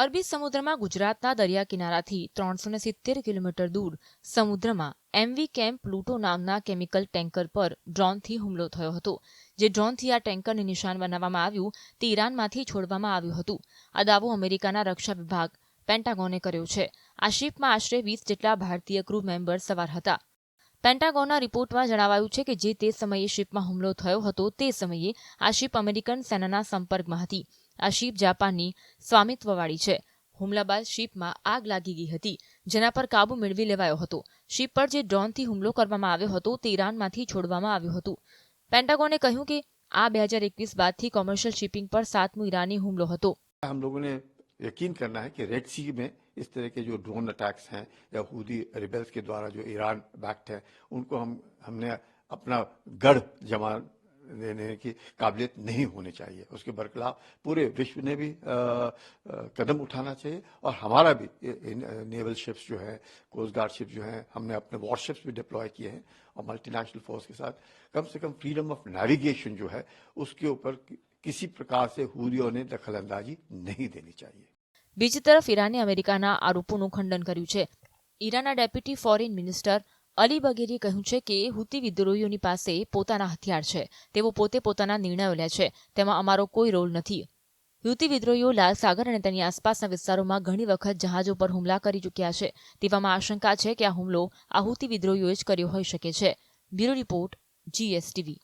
અરબી સમુદ્રમાં ગુજરાતના દરિયા કિનારાથી ત્રણસો સિત્તેર કિલોમીટર દૂર સમુદ્રમાં એમવી કેમ્પ પ્લુટો નામના કેમિકલ ટેન્કર પર ડ્રોનથી હુમલો થયો હતો જે ડ્રોનથી આ ટેન્કરને નિશાન બનાવવામાં આવ્યું તે ઈરાનમાંથી છોડવામાં આવ્યું હતું આ દાવો અમેરિકાના રક્ષા વિભાગ પેન્ટાગોને કર્યો છે આ શિપમાં આશરે વીસ જેટલા ભારતીય ક્રૂ મેમ્બર સવાર હતા પેન્ટાગોનના રિપોર્ટમાં જણાવાયું છે કે જે તે સમયે શિપમાં હુમલો થયો હતો તે સમયે આ શિપ અમેરિકન સેનાના સંપર્કમાં હતી અશીબ જાપાની સ્વામિતવાળી છે હુમલાબાદ શિપમાં આગ લાગી ગઈ હતી જેના પર કાબૂ મેળવી લેવાયો હતો શિપ પર જે ડ્રોન થી હુમલો કરવામાં આવ્યો હતો તે ઈરાનમાંથી છોડવામાં આવ્યો હતો પેન્ટાગોને કહ્યું કે આ 2021 બાદ થી કોમર્શિયલ શિપિંગ પર સાતમું ઈરાની હુમલો હતો હમ લોકો ને यकीन करना है कि रेड सी में इस तरह के जो ड्रोन अटैक्स हैं यह यहूदी रिबल्स के द्वारा जो ईरान बैक्ड है उनको हम हमने अपना गढ़ जमा देने की काबिलियत नहीं होनी चाहिए उसके बरखिलाफ पूरे विश्व ने भी आ, आ, कदम उठाना चाहिए और हमारा भी नेवल शिप्स जो है कोस्ट गार्ड शिप्स जो हैं हमने अपने वॉरशिप्स भी डिप्लॉय किए हैं और मल्टीनेशनल फोर्स के साथ कम से कम फ्रीडम ऑफ नेविगेशन जो है उसके ऊपर किसी प्रकार से हुरियों ने अंदाजी नहीं देनी चाहिए બીજી તરફ ઈરાને અમેરિકાના આરોપોનું ખંડન કર્યું છે ઈરાનના ડેપ્યુટી ફોરેન મિનિસ્ટર અલી બગેરીએ કહ્યું છે કે હુતી વિદ્રોહીઓની પાસે પોતાના હથિયાર છે તેઓ પોતે પોતાના નિર્ણયો લે છે તેમાં અમારો કોઈ રોલ નથી યુતી વિદ્રોહીઓ લાલ સાગર અને તેની આસપાસના વિસ્તારોમાં ઘણી વખત જહાજો પર હુમલા કરી ચૂક્યા છે તેવામાં આશંકા છે કે આ હુમલો આ હુતી જ કર્યો હોઈ શકે છે બ્યુરો રિપોર્ટ જીએસટીવી